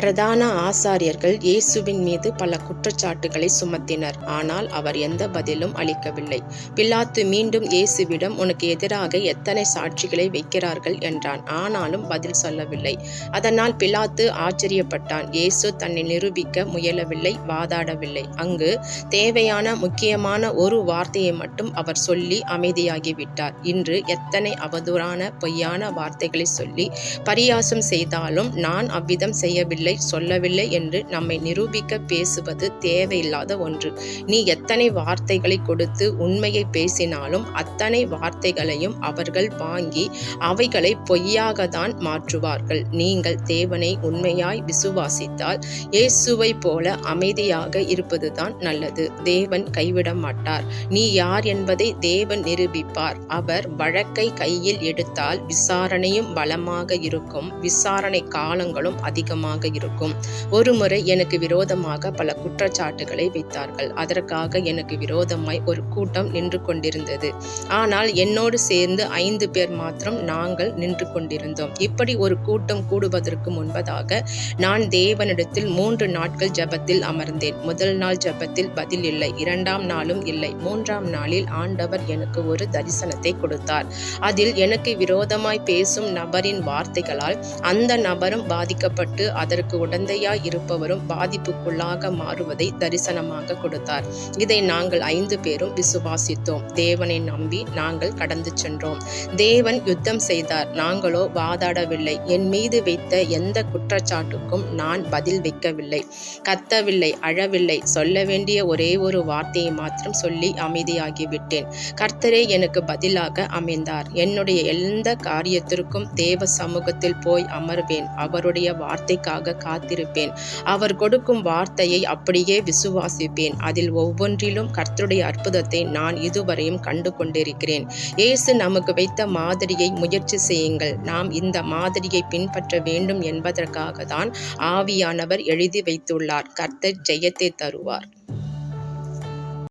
பிரதான ஆசாரியர்கள் இயேசுவின் மீது பல குற்றச்சாட்டுகளை சுமத்தினர். ஆனால் அவர் எந்த பதிலும் அளிக்கவில்லை. பிலாத்து மீண்டும் இயேசுவிடம் உனக்கு எதிராக எத்தனை சாட்சிகளை வைக்கிறார்கள்? என்றான். ஆனாலும் பதில் சொல்லவில்லை. அதனால் பிலாத்து ஆச்சரியப்பட்டான். இயேசு தன்னை நிரூபிக்க முயலவில்லை வாதாடவில்லை. அங்கு தேவையான முக்கியமான ஒரு வார்த்தையை மட்டும் அவர் சொல்லி அமைதியாகிவிட்டார். இன்று எத்தனை அவதூறான பொய்யான வார்த்தைகளை சொல்லி பரியாசம் செய்தாலும் நான் அவ்விதம் செய்யவில்லை சொல்லவில்லை என்று நம்மை நிரூபிக்க பேசுவது தேவையில்லாத ஒன்று. நீ எத்தனை வார்த்தைகளை கொடுத்து உண்மையை பேசினாலும் அத்தனை வார்த்தைகளையும் அவர்கள் வாங்கி அவைகளை பொய்யாகத்தான் மாற்றுவார்கள். நீங்கள் தேவனை உண்மையாய் விசுவாசித்தால் இயேசுவை போல அமைதியாக இருப்பதுதான் நல்லது. தேவன் கைவிட மாட்டார் நீ யார் என்பதை தேவன் நிரூபிப்பார். அவர் வழக்கை கையில் எடுத்தால் விசாரணையும் பலமாக இருக்கும். விசாரணை காலங்களும் அதிகமாக இருக்கும். ஒருமுறை எனக்கு விரோதமாக பல குற்றச்சாட்டுகளை வைத்தார்கள். அதற்காக எனக்கு விரோதமாய் ஒரு கூட்டம் நின்று கொண்டிருந்தது. ஆனால் என்னோடு சேர்ந்து ஐந்து பேர் மாத்திரம் நாங்கள் நின்று கொண்டிருந்தோம். இப்படி ஒரு கூட்டம் கூடுவதற்கு முன்பதாக நான் தேவனிடத்தில் மூன்று நாட்கள் ஜபத்தில் அமர்ந்தேன். முதல் நாள் ஜபத்தில் பதில் இல்லை. இரண்டாம் நாளும் இல்லை. மூன்றாம் நாளில் ஆண்டவர் எனக்கு ஒரு தரிசனத்தை கொடுத்தார். அதில் எனக்கு விரோதமாய் பேசும் நபரின் வார்த்தைகளால் அந்த நபரும் பாதிக்கப்பட்டு அதற்கு உடந்தையாய் இருப்பவரும் பாதிப்புக்குள்ளாக மாறுவதை தரிசனமாக கொடுத்தார். இதை நாங்கள் ஐந்து பேரும் விசுவாசித்தோம். தேவனை நம்பி நாங்கள் கடந்து சென்றோம். தேவன் யுத்தம் செய்தார். நாங்களோ வாதாடவில்லை. என் மீது வைத்த எந்த குற்றச்சாட்டுக்கும் நான் பதில் வைக்கவில்லை. கத்தவில்லை அழவில்லை. சொல்ல வேண்டிய ஒரே ஒரு வார்த்தையை மாத்திரம் சொல்லி அமைதியாகிவிட்டேன். கர்த்தரே எனக்கு பதிலாக அமைந்தார். என்னுடைய எந்த காரியத்திற்கும் தேவ சமூகத்தில் போய் அமர்வேன். அவருடைய வார்த்தைக்காக காத்திருப்பேன். அவர் கொடுக்கும் வார்த்தையை அப்படியே விசுவாசிப்பேன். அதில் ஒவ்வொன்றிலும் கர்த்தருடைய அற்புதத்தை நான் இதுவரையும் கண்டு கொண்டிருக்கிறேன் இயேசு நமக்கு வைத்த மாதிரியை முயற்சி செய்யுங்கள். நாம் இந்த மாதிரியை பின்பற்ற வேண்டும் என்பதற்காக தான் ஆவியானவர் எழுதி வைத்துள்ளார். கர்த்தர் ஜெயத்தை தருவார்.